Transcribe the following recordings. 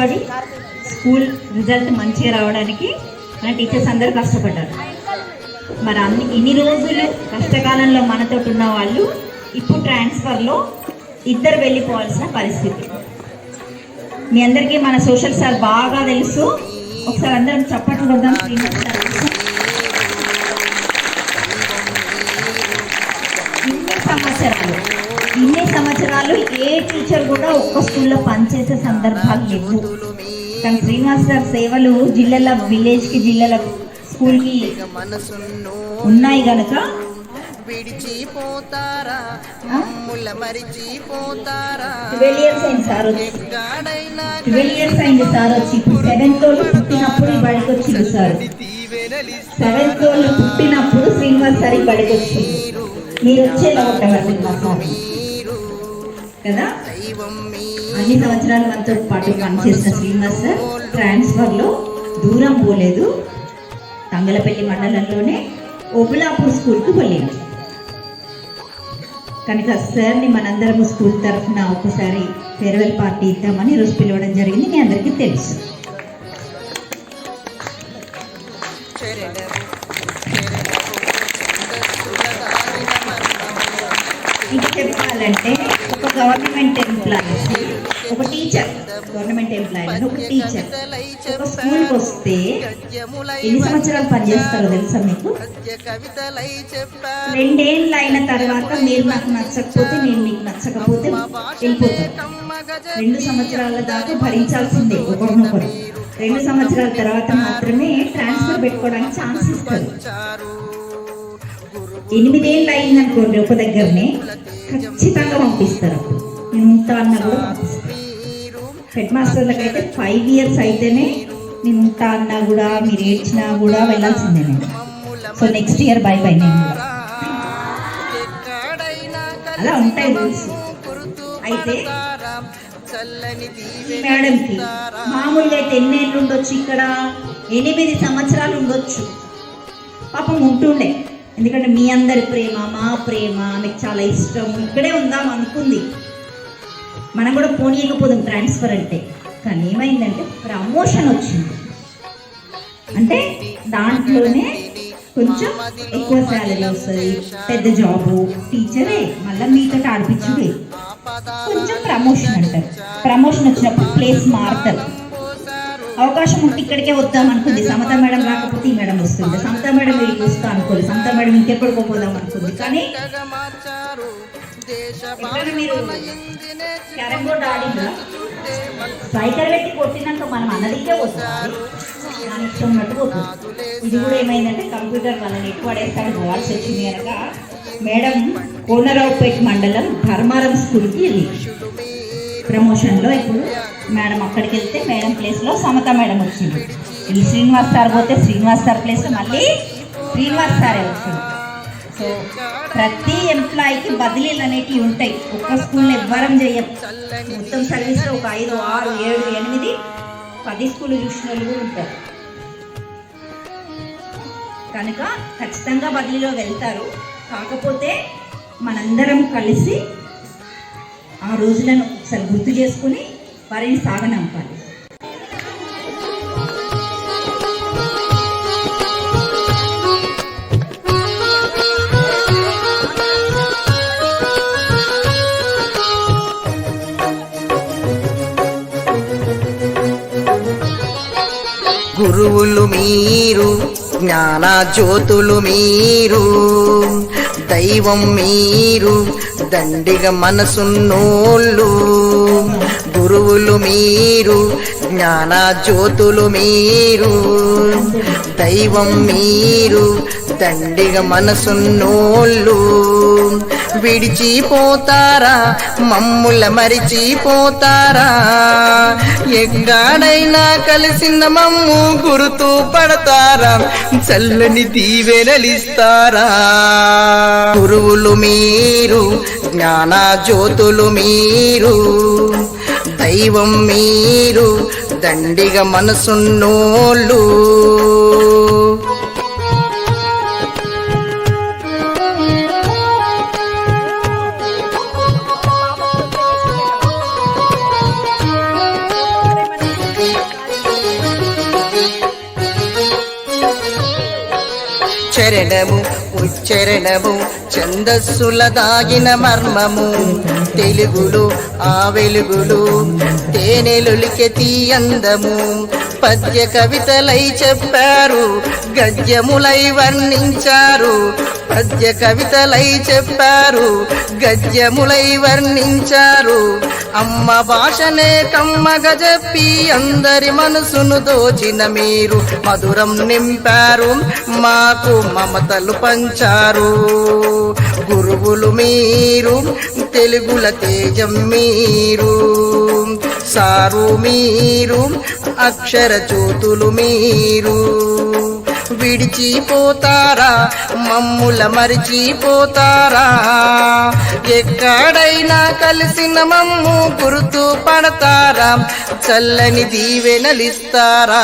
కష్టపడి school result మంచిగా రావడానికి మన టీచర్స్ అందరూ కష్టపడ్డారు. మరి అన్ని ఇన్ని రోజులు కష్టకాలంలో మనతో ఉన్న వాళ్ళు ఇప్పుడు ట్రాన్స్ఫర్లో ఇద్దరు వెళ్ళిపోవాల్సిన పరిస్థితి. మీ అందరికీ మన సోషల్ సార్ బాగా తెలుసు. ఒకసారి అందరం చప్పట్లు కొద్దాం ఇన్ని సంవత్సరాలు ఇన్ని సంవత్సరాలు ఏ టీచర్ కూడా ఒక్క స్కూల్లో పనిచేసే సందర్భాలు లేవు. కానీ శ్రీనివాస్ సార్ సేవలు జిల్లాల విలేజ్కి జిల్లాల స్కూల్కి ఉన్నాయి గనక. విడిచిపోతారా? ఆ? ముల్ల మరిచిపోతారా? ట్వెల్వ్ ఇయర్స్ అయింది సార్ వచ్చి. ట్వెల్వ్ ఇయర్స్ అయింది సార్ వచ్చి. ఇప్పుడు సెవెంత్ వాళ్ళు పుట్టినప్పుడు ఈ బడికి వచ్చింది సార్. సెవెంత్ వాళ్ళు పుట్టినప్పుడు శ్రీనివాస్ సార్ ఈ బడికి వచ్చింది. మీరు వచ్చేలా ఉంటారు శ్రీనివాస్ సార్. కదా? అన్ని సంవత్సరాలు మనతో పాటు పనిచేసిన శ్రీనివాస్ సార్ ట్రాన్స్ఫర్లో దూరం పోలేదు. తంగలపల్లి మండలంలోనే ఓబులాపూర్ స్కూల్కి వెళ్ళింది కనుక సార్ని మనందరం స్కూల్ తరఫున ఒకసారి ఫేర్వెల్ పార్టీ ఇద్దామని ఈరోజు పిలవడం జరిగింది. మీ అందరికీ తెలుసు. ఇంకా చెప్పాలంటే గవర్నమెంట్ ఎంప్లాయీ ఒక టీచర్ ఒక స్కూల్కి వస్తే ఎన్ని సంవత్సరాలు పనిచేస్తారో తెలుసా మీకు? రెండేళ్ళు అయిన తర్వాత మీరు నాకు నచ్చకపోతే నేను మీకు నచ్చకపోతే వెళ్ళిపోతారు. రెండు సంవత్సరాల దాకా భరించాల్సిందే ఒకరినొకరు. రెండు సంవత్సరాల తర్వాత మాత్రమే ట్రాన్స్ఫర్ పెట్టుకోవడానికి ఛాన్స్ ఇస్తారు. ఎనిమిదేళ్ళు అయిందనుకోండి ఒక దగ్గరనే ఖచ్చితంగా పంపిస్తారు. ఉంటా అన్న కూడా పంపిస్తారు. హెడ్ మాస్టర్లకు అయితే ఫైవ్ ఇయర్స్ అయితేనే నేను ఉంటా అన్నా కూడా మీరు ఏడ్చినా కూడా వెళ్ళాల్సిందే నేను. So next year bye bye నేను. అలా ఉంటాయి రూల్స్ అయితే మేడంకి మామూలుగా అయితే ఎన్నేళ్ళు ఉండొచ్చు ఇక్కడ? ఎనిమిది సంవత్సరాలు ఉండొచ్చు. పాపం ఉంటుండే. ఎందుకంటే మీ అందరి ప్రేమ మా ప్రేమ మీకు చాలా ఇష్టం. ఇక్కడే ఉందాం అనుకుంది. మనం కూడా పోనీయకపోదాం ట్రాన్స్ఫర్ అంటే. కానీ ఏమైందంటే ప్రమోషన్ వచ్చింది. అంటే దాంట్లోనే కొంచెం ఎక్కువ శాలరీ వస్తుంది. పెద్ద జాబు టీచరే మళ్ళీ మీతో ఆడిపించింది. కొంచెం ప్రమోషన్ అంటారు. ప్రమోషన్ వచ్చినప్పుడు ప్లేస్ మారుతారు. అవకాశం ఉంటే ఇక్కడికే వద్దాం అనుకుంది. సమత మేడం రాకపోతే ఈ మేడం వస్తుంది. సమత మేడం వీడికి వస్తా అనుకోలేదు సమత మేడం ఇంకెక్కడికో పోదాం అనుకుంది. కానీ క్యారమ్ బోర్డ్ ఆడిందా? పెట్టి కొట్టినాక మనం అన్నదికే వస్తుంది దాని ఇష్టం ఉన్నట్టు పోతుంది ఇది కూడా ఏమైందంటే కంప్యూటర్ వాళ్ళని ఎక్కువ అడేస్తాడు పోవాల్సి వచ్చింది కనుక మేడం కోనరావుపేట మండలం ధర్మారం స్కూల్కి వెళ్ళి ప్రమోషన్లో ఇప్పుడు మేడం అక్కడికి వెళ్తే మేడం ప్లేస్లో సమత మేడం వచ్చింది. వెళ్ళి శ్రీనివాస్ సార్ పోతే శ్రీనివాస్ సార్ ప్లేస్లో మళ్ళీ శ్రీనివాస్ సారే వచ్చింది. సో ప్రతి ఎంప్లాయీకి బదిలీలు అనేటివి ఉంటాయి. ఒక్క స్కూల్లో ఎవ్వరం చేయం మొత్తం సర్వీస్లో ఒక ఐదు ఆరు ఏడు ఎనిమిది పది స్కూల్ చూసిన వాళ్ళు కూడా ఉంటారు. కనుక ఖచ్చితంగా బదిలీలో వెళ్తారు. కాకపోతే మనందరం కలిసి ఆ రోజులను ఒకసారి గుర్తు చేసుకుని వారిని సాగనంపాలి. గురువులు మీరు జ్ఞాన జ్యోతులు మీరు. దైవం మీరు దండిగ మనసున్నోళ్ళు. గురువులు మీరు జ్ఞాన జ్యోతులు మీరు. దైవం మీరు దండిగ మనసున్నోళ్ళు విడిచిపోతారా? మమ్ముల మరిచిపోతారా? ఎక్కడైనా కలిసిన మమ్ము గురుతూ పడతారా? చల్లని దీవెనలిస్తారా? గురువులు మీరు జ్ఞానజ్యోతులు మీరు దైవం మీరు దండిగ మనసున్నోళ్ళు చరణము ఛందస్సుల దాగిన మర్మము. తెలుగులు ఆ వెలుగులు తేనెలులికె తీయందము. పద్య కవితలై చెప్పారు గద్యములై వర్ణించారు. పద్య కవితలై చెప్పారు గద్యములై వర్ణించారు. అమ్మ భాషనే కమ్మగ చెప్పి అందరి మనసును దోచిన మీరు మధురం నింపారు మాకు మమతలు పంచారు. గురువులు మీరు తెలుగుల తేజం మీరు. సారు మీరు అక్షర చూతులు మీరు. విడిచిపోతారా? మమ్ముల మరిచిపోతారా? ఎక్కడైనా కలిసిన మమ్ము గుర్తు పడతారా? చల్లని దీవెనలిస్తారా?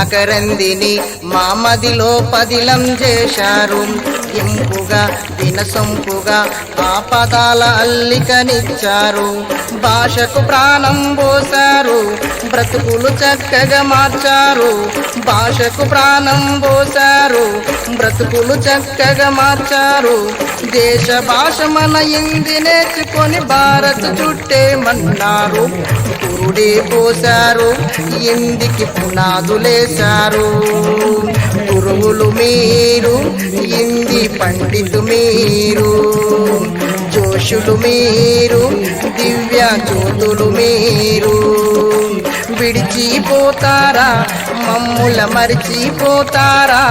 మకరందిని మామదిలో పదిలం చేశారు. ఇంపుగా వినసొంపుగా ఆపదాల అల్లికనిచ్చారు. భాషకు ప్రాణం పోశారు. బ్రతుకులు చక్కగా మార్చారు. భాషకు ప్రాణం పోశారు. బ్రతుకులు చక్కగా మార్చారు. దేశ భాష మన ఇంది నేర్చుకొని భారత్ చుట్టేమన్నారు. గురుడే పోశారు? ఇందికి పునాదులేశారు? గురువులు మీరు ఇంది పండితు మీరు జోషులు మీరు దివ్య జ్యోతులు మీరు విడిచిపోతారా? మమ్ముల మరిచిపోతారా?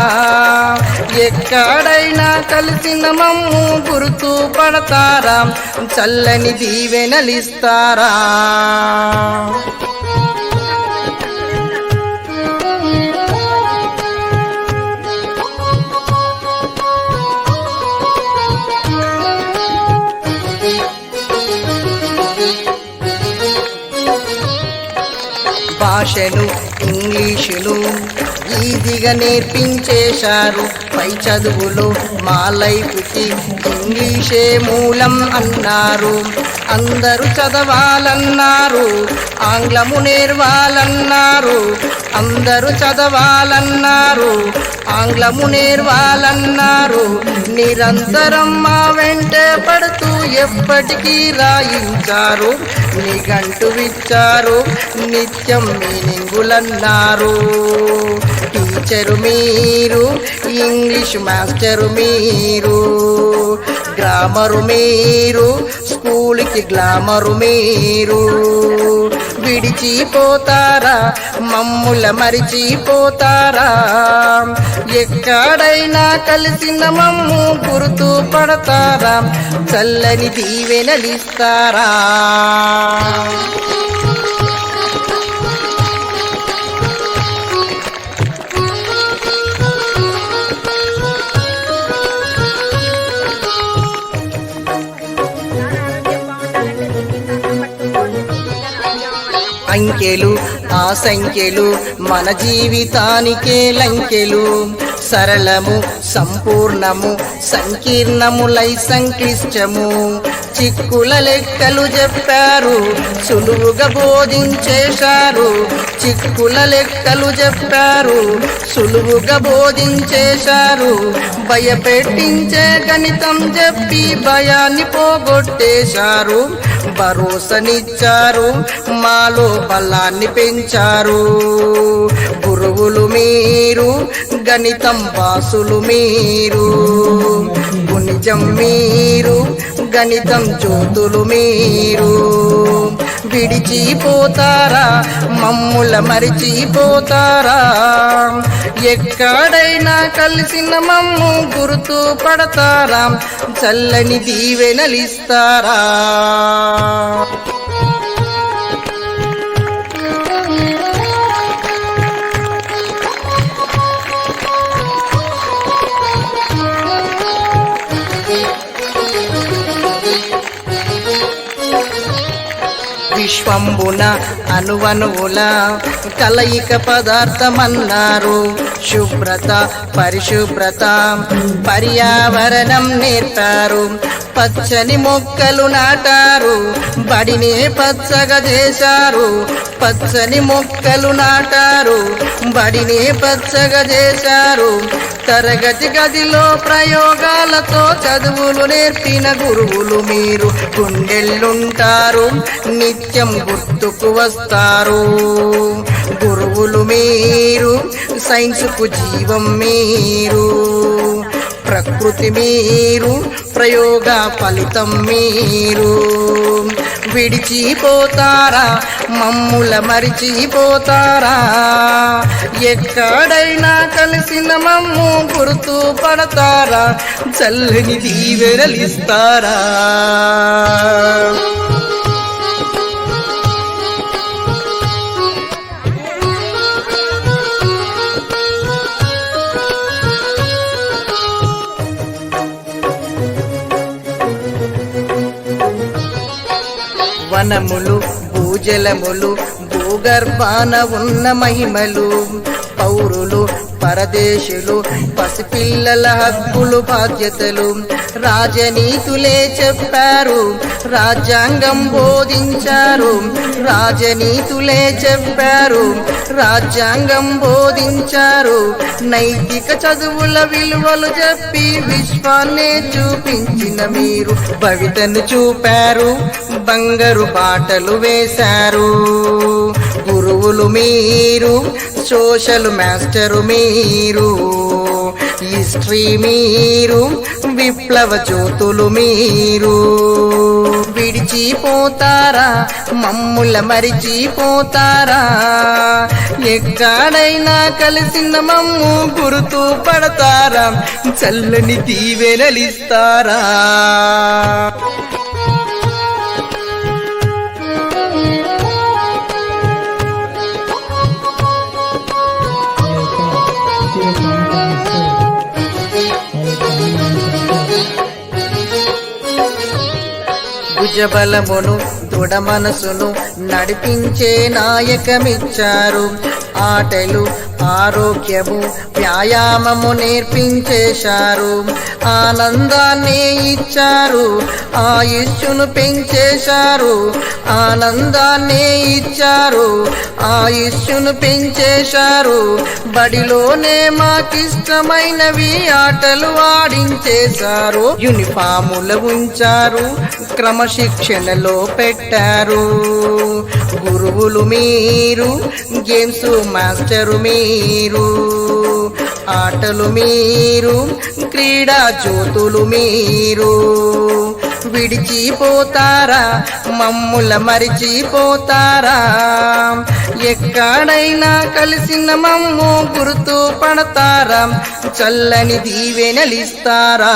ఎక్కడైనా కలిసిన మమ్ము గుర్తు పడతారా? చల్లని దీవెనలిస్తారా? భాషను ఇంగ్లీషులు ఈజీగా నేర్పించేశారు. పై చదువులు మా లైఫ్కి ఇంగ్లీషే మూలం అన్నారు. అందరూ చదవాలన్నారు ఆంగ్లము నేర్వాలన్నారు. అందరూ చదవాలన్నారు ఆంగ్లము నేర్వాలన్నారు నిరంతరం మా వెంట పడుతూ ఎప్పటికీ రాయించారు నిఘంటు విచ్చారు నిత్యం మీనింగులన్నారు టీచరు మీరు ఇంగ్లీష్ మాస్టరు మీరు గ్రామరు మీరు స్కూల్కి గ్లామరు మీరు. విడిచిపోతారా? మమ్ముల మరిచిపోతారా? ఎక్కడైనా కలిసిన మమ్ము గుర్తు పడతారా? చల్లని దీవెనలిస్తారా? అంకెలు ఆ సంఖ్యలు మన జీవితానికే లంకెలు. సరళము సంపూర్ణము సంకీర్ణములై సంక్లిష్టము. చిక్కుల లెక్కలు చెప్పారు సులువుగా బోధించేశారు చిక్కుల లెక్కలు చెప్పారు సులువుగా బోధించేశారు భయపెట్టించే గణితం చెప్పి భయాన్ని పోగొట్టేశారు భరోసనిచ్చారు. మాలో బలాన్ని పెంచారు. గురువులు మీరు గణితం వాసులు మీరు. గుణిజం మీరు గణితం జ్యోతులు మీరు. విడిచిపోతారా? మమ్ముల మరిచిపోతారా? ఎక్కడైనా కలిసిన మమ్ము గుర్తు పడతారా? చల్లని దీవెనలిస్తారా? విశ్వంబున అనువనువుల కలయిక పదార్థమన్నారు. శుభ్రత పరిశుభ్రత పర్యావరణం నేర్పారు. పచ్చని మొక్కలు నాటారు. బడినే పచ్చగా చేశారు. పచ్చని మొక్కలు నాటారు. బడినే పచ్చగా చేశారు. తరగతి గదిలో ప్రయోగాలతో చదువులు నేర్పిన గురువులు మీరు గుండెల్లుంటారు నిత్యం గుర్తుకు వస్తారు. గురువులు మీరు సైన్స్కు జీవం మీరు. ప్రకృతి మీరు ప్రయోగ ఫలితం మీరు. విడిచిపోతారా మమ్ముల మరిచిపోతారా? ఎక్కడైనా కలిసిన మమ్ము గుర్తు పడతారా? చల్లని దీవెనలిస్తారా? వనములు భూజలములు భూగర్భాన ఉన్న మహిమలు. పౌరులు పరదేశులు పసిపిల్లల హక్కులు బాధ్యతలు. రాజనీతులే చెప్పారు రాజ్యాంగం బోధించారు. రాజనీతులే చెప్పారు రాజ్యాంగం బోధించారు. నైతిక చదువుల విలువలు చెప్పి విశ్వాన్నే చూపించిన మీరు భవితను చూపారు. బంగారు బాటలు వేశారు. గురువులు మీరు సోషల్ మాస్టరు మీరు. హిస్టరీ మీరు విప్లవ జ్యోతులు మీరు. విడిచిపోతారా మమ్ముల మరిచిపోతారా? ఎక్కడైనా కలిసిన మమ్ము గుర్తు పడతారా? చల్లని దీవెనలిస్తారా భుజబలమును దృఢ మనసును నడిపించే నాయకమిచ్చారు. ఆటలు ఆరోగ్యము వ్యాయామము నేర్పించేశారు. ఆనందాన్ని ఇచ్చారు. ఆయుష్ను పెంచేశారు ఆనందాన్ని ఇచ్చారు. ఆయుష్ను పెంచేశారు బడిలోనే మాకిష్టమైనవి ఆటలు ఆడించేశారు. యూనిఫాములు ఉంచారు క్రమశిక్షణలో పెట్టారు. గురువులు మీరు గేమ్స్ మాస్టరు మీరు. ఆటలు మీరు క్రీడా జ్యోతులు మీరు. విడిచిపోతారా? మమ్ముల మరిచిపోతారా? ఎక్కడైనా కలిసిన మమ్ము గుర్తు పడతారా? చల్లని దీవెనలిస్తారా?